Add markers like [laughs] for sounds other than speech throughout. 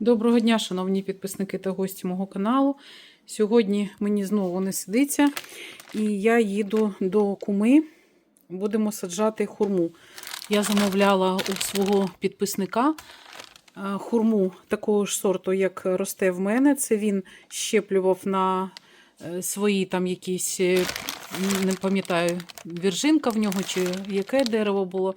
Доброго дня, шановні підписники та гості мого каналу. Сьогодні мені знову не сидиться, і я їду до куми. Будемо саджати хурму. Я замовляла у свого підписника е, хурму такого ж сорту, як росте в мене. Це він щеплював на е, свої там якісь, е, не пам'ятаю, віржинка в нього чи яке дерево було.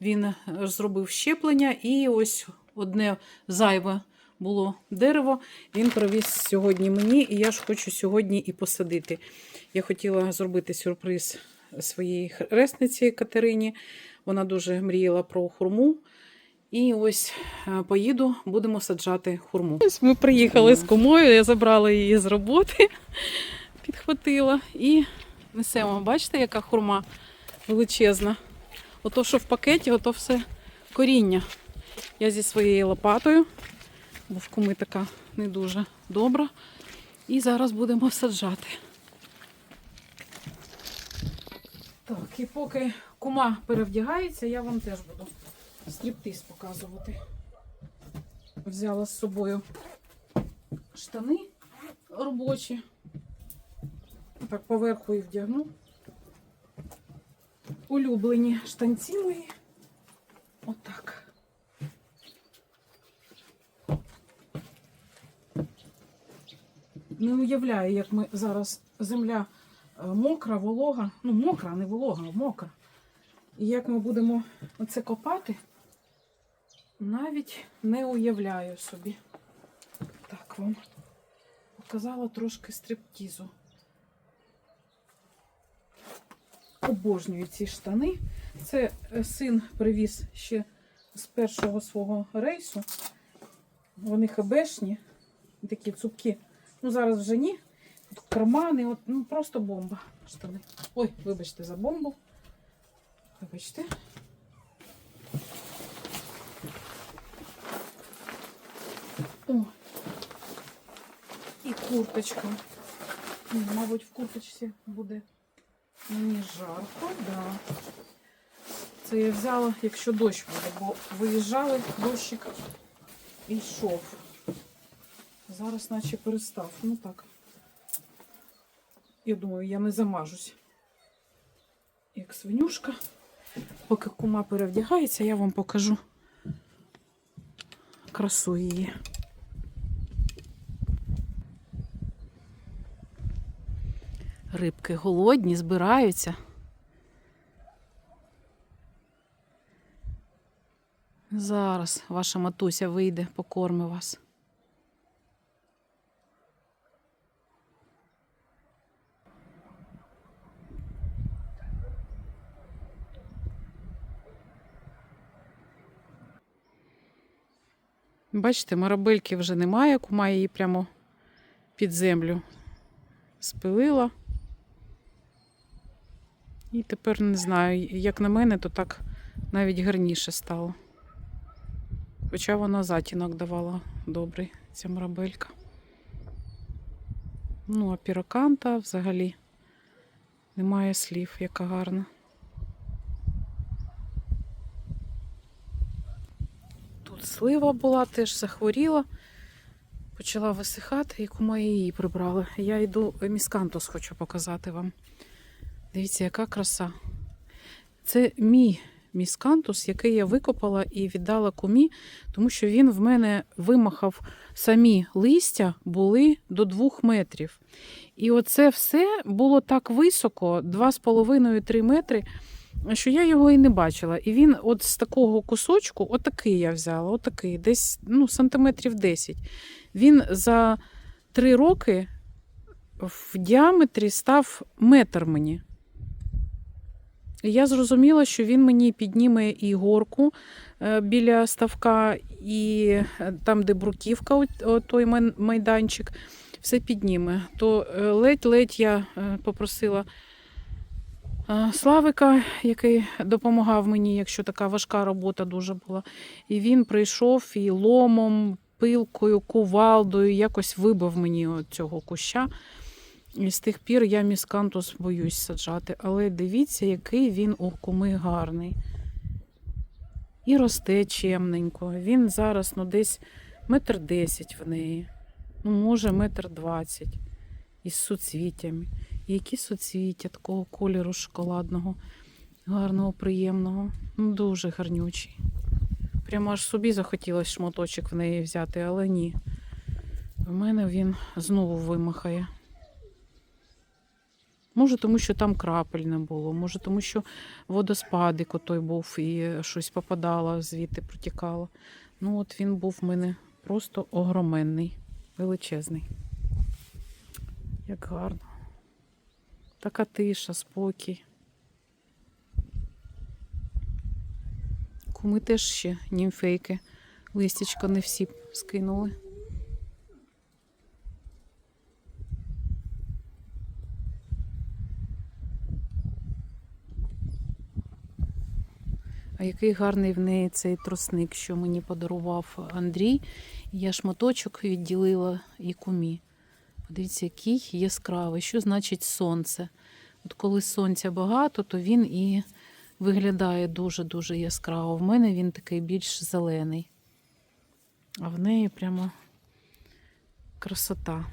Він зробив щеплення і ось одне зайве було дерево. Він привіз сьогодні мені, і я ж хочу сьогодні і посадити. Я хотіла зробити сюрприз своїй хресниці Катерині. Вона дуже мріяла про хурму. І ось е, поїду, будемо саджати хурму. Ось ми приїхали з кумою, я забрала її з роботи, [laughs] підхватила і несемо. Бачите, яка хурма величезна. Ото, що в пакеті, ото все коріння. Я зі своєю лопатою, бо в куми така не дуже добра. І зараз будемо саджати. Так, і поки кума перевдягається, я вам теж буду стріптиз показувати. Взяла з собою штани робочі. Так, поверху і вдягну. Улюблені штанці мої. Отак. Не уявляю, як ми зараз земля е, мокра, волога. Ну, мокра, не волога, а мокра. І як ми будемо оце копати, навіть не уявляю собі. Так вам показала трошки стриптізу. Обожнюю ці штани. Це е, син привіз ще з першого свого рейсу. Вони хебешні, такі цупкі. Ну, зараз вже ні. Тут кармани, от, ну просто бомба. Штани. Ой, вибачте за бомбу. Вибачте. О. І курточка. Мабуть, в курточці буде мені жарко, да. Це я взяла, якщо дощ буде, бо виїжджали, дощик і йшов. Зараз наче перестав. Ну так. Я думаю, я не замажусь. Як свинюшка. Поки кума перевдягається, я вам покажу красу її. Рибки голодні, збираються. Зараз ваша матуся вийде, покорми вас. Бачите, марабельки вже немає, кума її прямо під землю спилила. І тепер не знаю, як на мене, то так навіть гарніше стало. Хоча вона затінок давала добрий, ця марабелька. Ну, а піроканта взагалі немає слів, яка гарна. Тут слива була, теж захворіла, почала висихати, і кума її прибрали. Я йду міскантус хочу показати вам. Дивіться, яка краса. Це мій міскантус, який я викопала і віддала кумі, тому що він в мене вимахав самі листя були до 2 метрів. І оце все було так високо, 2,5-3 метри, що я його і не бачила. І він от з такого кусочку, отакий я взяла, отакий, десь ну, сантиметрів 10. Він за 3 роки в діаметрі став метр мені. І Я зрозуміла, що він мені підніме і горку е, біля ставка, і е, там, де бруківка, той майданчик, все підніме. То е, ледь-ледь я попросила Славика, який допомагав мені, якщо така важка робота дуже була. І він прийшов і ломом, пилкою, кувалдою якось вибив мені цього куща. І з тих пір я міскантус боюсь саджати. Але дивіться, який він у куми гарний. І росте чемненько. Він зараз ну, десь метр десять в неї. Ну, може, метр двадцять. Із суцвіттями. Які суцвіття такого кольору шоколадного, гарного, приємного. Ну, дуже гарнючий. Прямо аж собі захотілося шматочок в неї взяти, але ні. В мене він знову вимахає. Може, тому що там крапель не було, може, тому що водоспадик отой був і щось попадало, звідти протікало. Ну, от він був в мене просто огроменний, величезний. Як гарно. Така тиша, спокій. Куми теж ще німфейки. Листячка не всі скинули. А який гарний в неї цей тросник, що мені подарував Андрій. Я шматочок відділила і кумі. Подивіться, який яскравий. Що значить сонце? От коли сонця багато, то він і виглядає дуже-дуже яскраво. В мене він такий більш зелений. А в неї прямо красота.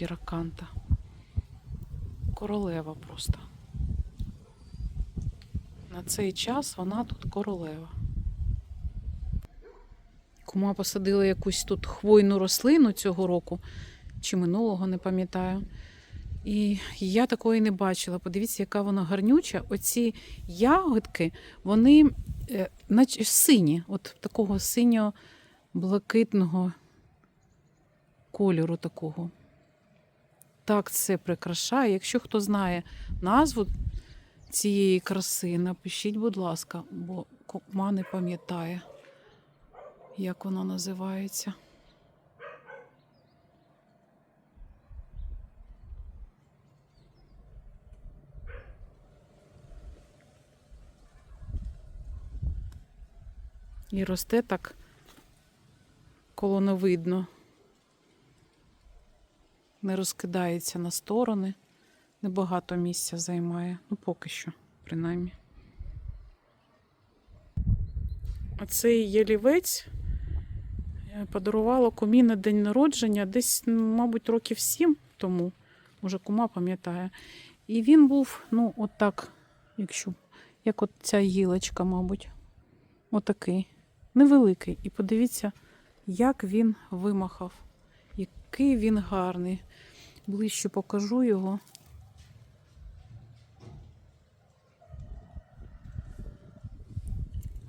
Піраканта. Королева просто. На цей час вона тут королева. Кума посадила якусь тут хвойну рослину цього року, чи минулого, не пам'ятаю. І я такої не бачила. Подивіться, яка вона гарнюча. Оці ягодки, вони е, наче сині, от такого синьо-блакитного кольору такого. Так це прикрашає. Якщо хто знає назву цієї краси, напишіть, будь ласка, бо кума не пам'ятає, як воно називається. І росте так колоновидно. Не розкидається на сторони. Небагато місця займає. Ну, поки що, принаймні. Оцей ялівець е, подарувала кумі на день народження десь, мабуть, років сім тому. Може, кума пам'ятає. І він був, ну, отак, якщо, як от ця гілочка, мабуть. Отакий. Невеликий. І подивіться, як він вимахав. Який він гарний. Ближче покажу його.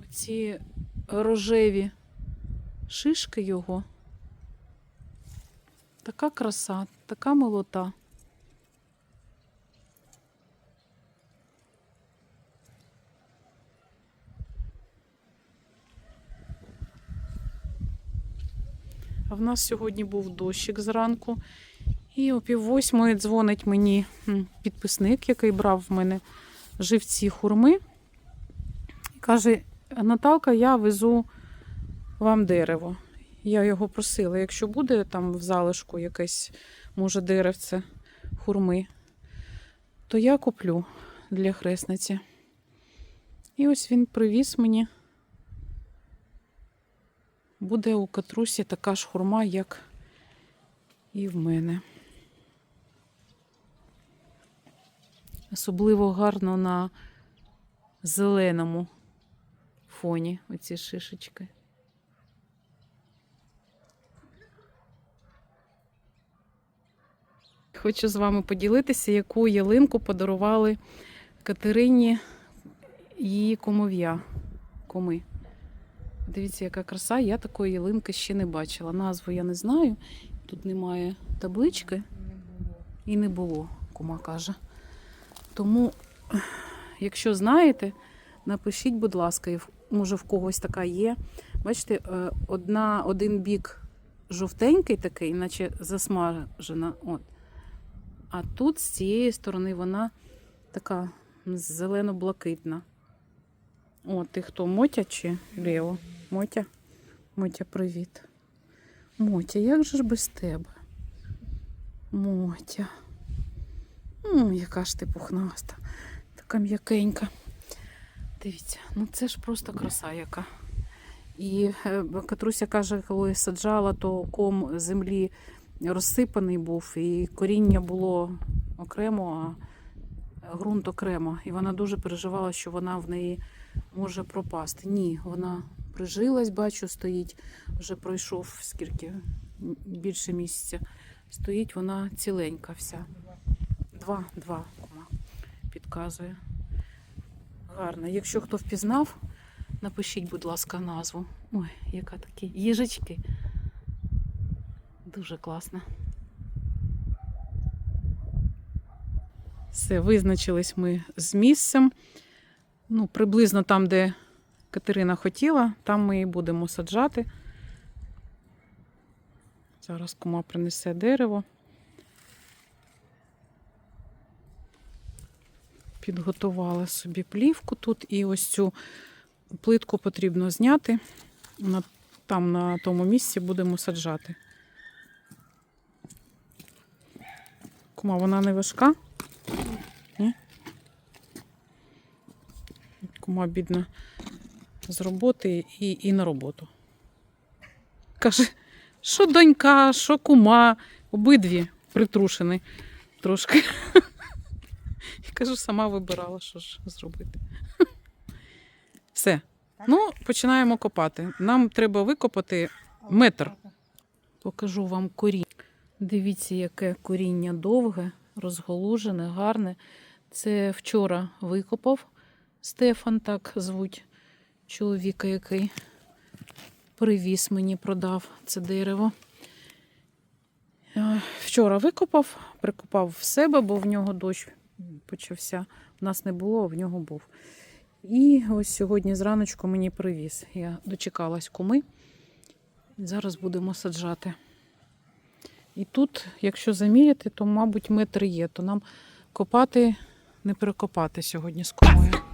Ці рожеві шишки його. Така краса, така милота. В нас сьогодні був дощик зранку. І о пів восьмої дзвонить мені підписник, який брав в мене живці хурми. І каже: Наталка, я везу вам дерево. Я його просила, якщо буде там в залишку якесь, може, деревце хурми, то я куплю для хресниці. І ось він привіз мені. Буде у катрусі така ж хурма, як і в мене. Особливо гарно на зеленому фоні оці шишечки. Хочу з вами поділитися, яку ялинку подарували Катерині її комов'я. Коми. Дивіться, яка краса. Я такої ялинки ще не бачила. Назву я не знаю. Тут немає таблички і не було, кума каже. Тому, якщо знаєте, напишіть, будь ласка, може в когось така є. Бачите, е, одна, один бік жовтенький такий, наче засмажена. От. А тут з цієї сторони вона така зелено-блакитна. О, ти хто, Мотя чи Лео? Мотя? Мотя, привіт. Мотя, як же ж без тебе? Мотя. М, яка ж ти пухнаста, така м'якенька. Дивіться, ну це ж просто краса яка. І е, Катруся каже, коли саджала, то ком землі розсипаний був, і коріння було окремо, а ґрунт окремо. І вона дуже переживала, що вона в неї може пропасти. Ні, вона прижилась, бачу, стоїть, вже пройшов скільки більше місяця. Стоїть вона ціленька вся. Два, два кума підказує. Гарно. Якщо хто впізнав, напишіть, будь ласка, назву. Ой, яка такі їжачки. Дуже класно. Все, визначились ми з місцем. Ну, приблизно там, де Катерина хотіла, там ми і будемо саджати. Зараз кума принесе дерево. Підготувала собі плівку тут і ось цю плитку потрібно зняти. Там на тому місці будемо саджати. Кума, вона не важка? Кума бідна з роботи і, і на роботу. Каже, що донька, що кума, обидві притрушені трошки. [laughs] Я кажу, сама вибирала, що ж зробити. [laughs] Все. Ну, починаємо копати. Нам треба викопати метр. Покажу вам коріння. Дивіться, яке коріння довге, розголужене, гарне. Це вчора викопав Стефан, так звуть чоловіка, який привіз мені, продав це дерево. Е, Вчора викопав, прикопав в себе, бо в нього дощ почався. У нас не було, а в нього був. І ось сьогодні зраночку мені привіз. Я дочекалась куми. Зараз будемо саджати. І тут, якщо заміряти, то, мабуть, метр є, то нам копати, не перекопати сьогодні з кумою.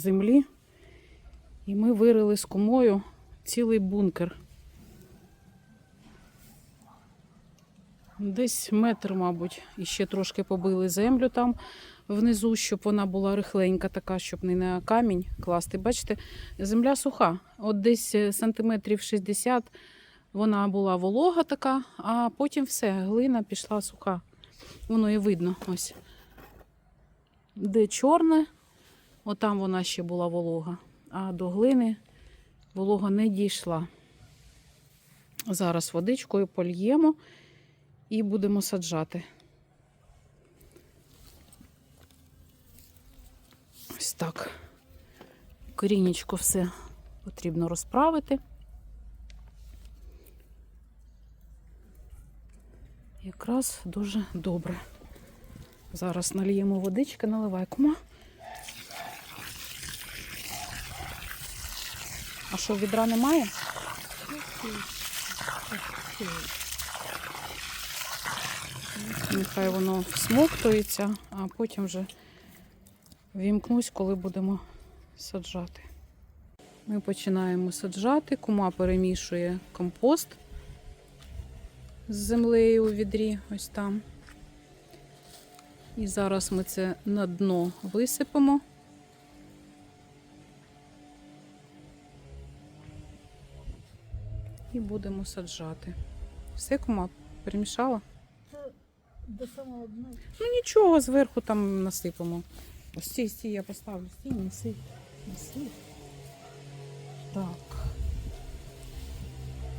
Землі. І ми вирили з кумою цілий бункер. Десь метр, мабуть, і ще трошки побили землю там внизу, щоб вона була рихленька, така, щоб не на камінь класти. Бачите, земля суха. От десь е, сантиметрів 60 вона була волога така, а потім все, глина пішла суха. Воно і видно ось. Де чорне, отам вона ще була волога, а до глини волога не дійшла. Зараз водичкою польємо і будемо саджати. Ось так. Корінечко все потрібно розправити. Якраз дуже добре. Зараз нальємо водички, наливай кума. Що, відра немає? Нехай воно всмоктується, а потім вже вімкнусь, коли будемо саджати. Ми починаємо саджати, кума перемішує компост з землею у відрі, ось там. І зараз ми це на дно висипемо. І будемо саджати. Все, кума, перемішала? До самого дна. Ну нічого, зверху там насипемо. Ось стій, стій, я поставлю. Стій, неси. Неси. Так.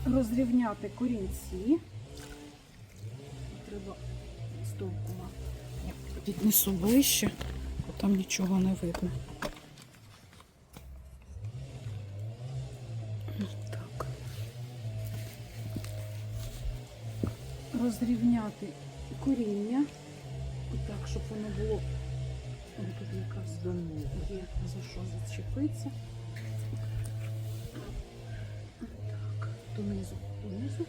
Розрівняти корінці. Треба стовпу. Я піднесу ближче, бо там нічого не видно. Розрівняти коріння. Так, щоб воно було. Ось тут якраз є за що зачепитися. Так, донизу, донизу.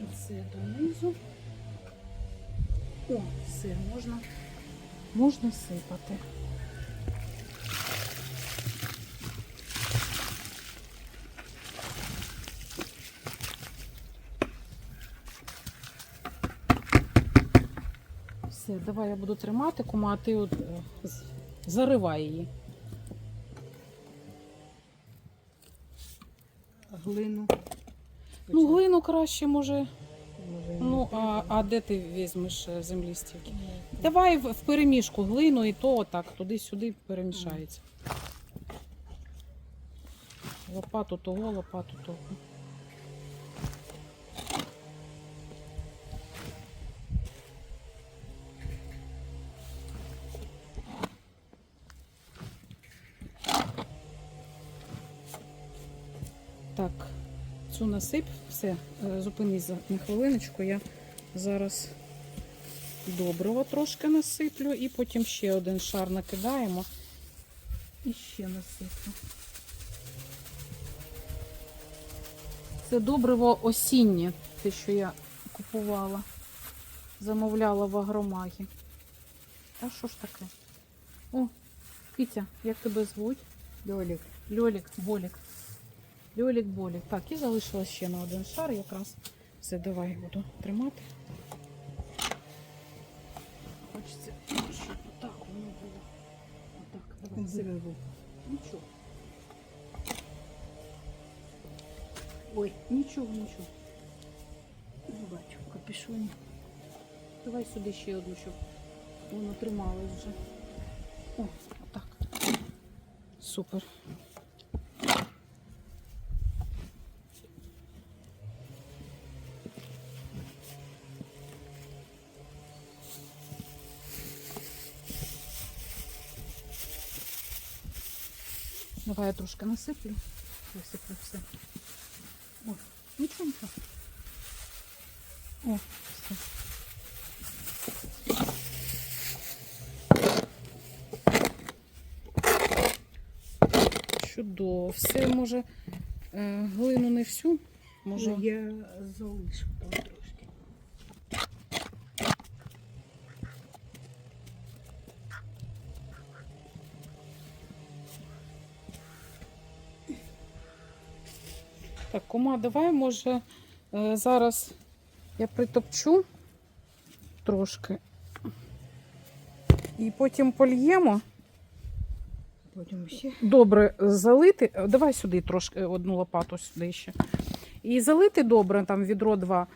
І це донизу. О, все, можна, можна сипати. Все, давай я буду тримати, кума, а ти от, е, заривай її. Глину. Ну, глину краще, може. Ну, а, а де ти візьмеш е, землі стільки? Давай в, в перемішку глину і то так, туди-сюди перемішається. Лопату того, лопату того. Насип, все, е, зупинись на хвилиночку, я зараз доброго трошки насиплю і потім ще один шар накидаємо і ще насиплю. Це добриво осіннє, те, що я купувала, замовляла в агромагі. Та що ж таке? О, Китя, як тебе звуть? Льолік. Льолік, Болік. Льолік, Болік. Так, і залишилось ще на один шар якраз. Все, давай буду тримати. Хочеться, щоб отак воно було. Отак, давай. Все. Нічого. Ой, нічого, нічого. Не бачу в капюшоні. Давай сюди ще одну, щоб воно трималось вже. О, отак. Супер. Давай я трошки насиплю. Висиплю все. О, нічого, нічого. О, все. Чудово. Все може е, глину не всю. Може. Я залишу кума, давай, може, е, зараз я притопчу трошки. І потім польємо. Потім ще. Добре залити. Е, Давай сюди трошки одну лопату сюди ще. І залити добре, там відро два.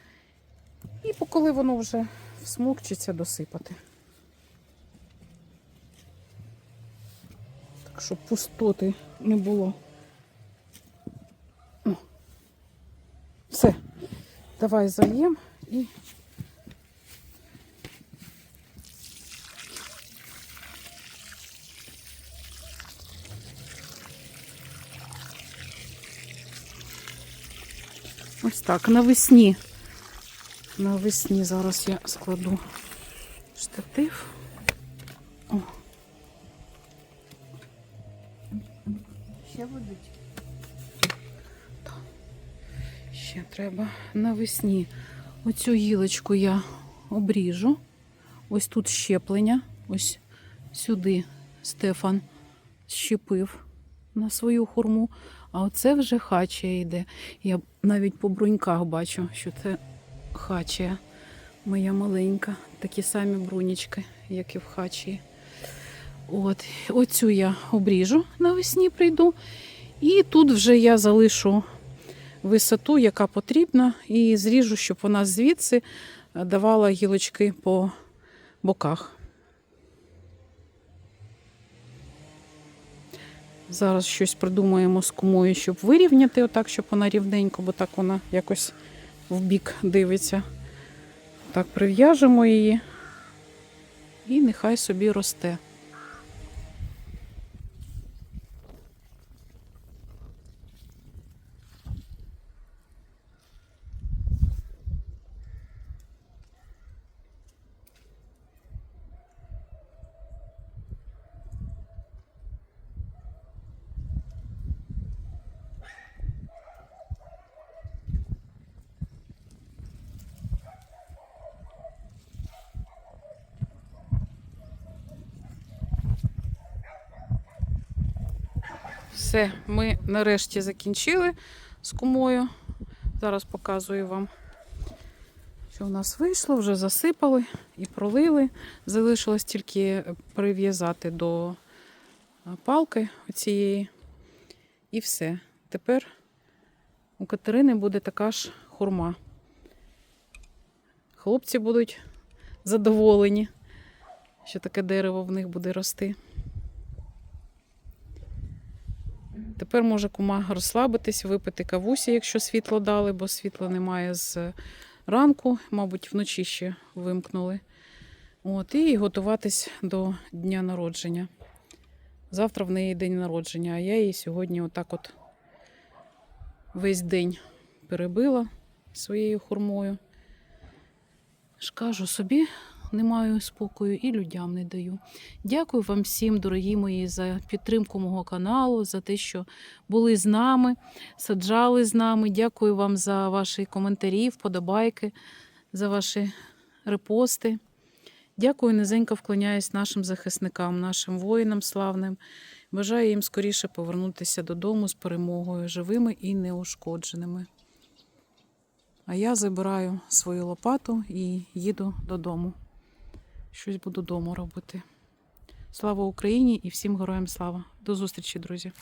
І коли воно вже всмокчиться, досипати. Так, щоб пустоти не було. Все. Давай зальємо і. Ось так, навесні. Навесні зараз я складу штатив. О, Ще будуть. Ще треба навесні. Оцю гілочку я обріжу. Ось тут щеплення. Ось сюди Стефан щепив на свою хурму. А оце вже хачія йде. Я навіть по бруньках бачу, що це хачія моя маленька. Такі самі брунічки, як і в хачії. От, оцю я обріжу навесні прийду. І тут вже я залишу висоту, яка потрібна, і зріжу, щоб вона звідси е, давала гілочки по боках. Зараз щось придумаємо з кумою, щоб вирівняти, отак, щоб вона рівненько, бо так вона якось в бік дивиться. Так, прив'яжемо її і нехай собі росте. Все, ми нарешті закінчили з кумою. Зараз показую вам, що в нас вийшло, вже засипали і пролили. Залишилось тільки прив'язати до е, палки оцієї. І все. Тепер у Катерини буде така ж хурма. Хлопці будуть задоволені, що таке дерево в них буде рости. Тепер може кума розслабитись, випити кавусі, якщо світло дали, бо світла немає з ранку, мабуть, вночі ще вимкнули. От, і готуватись до дня народження. Завтра в неї день народження, а я її сьогодні отак от весь день перебила своєю хурмою. Ж кажу собі, не маю спокою і людям не даю. Дякую вам всім, дорогі мої, за підтримку мого каналу, за те, що були з нами, саджали з нами. Дякую вам за ваші коментарі, вподобайки, за ваші репости. Дякую, низенько вклоняюсь нашим захисникам, нашим воїнам славним. Бажаю їм скоріше повернутися додому з перемогою, живими і неушкодженими. А я забираю свою лопату і їду додому. Щось буду дому робити. Слава Україні і всім героям слава. До зустрічі, друзі!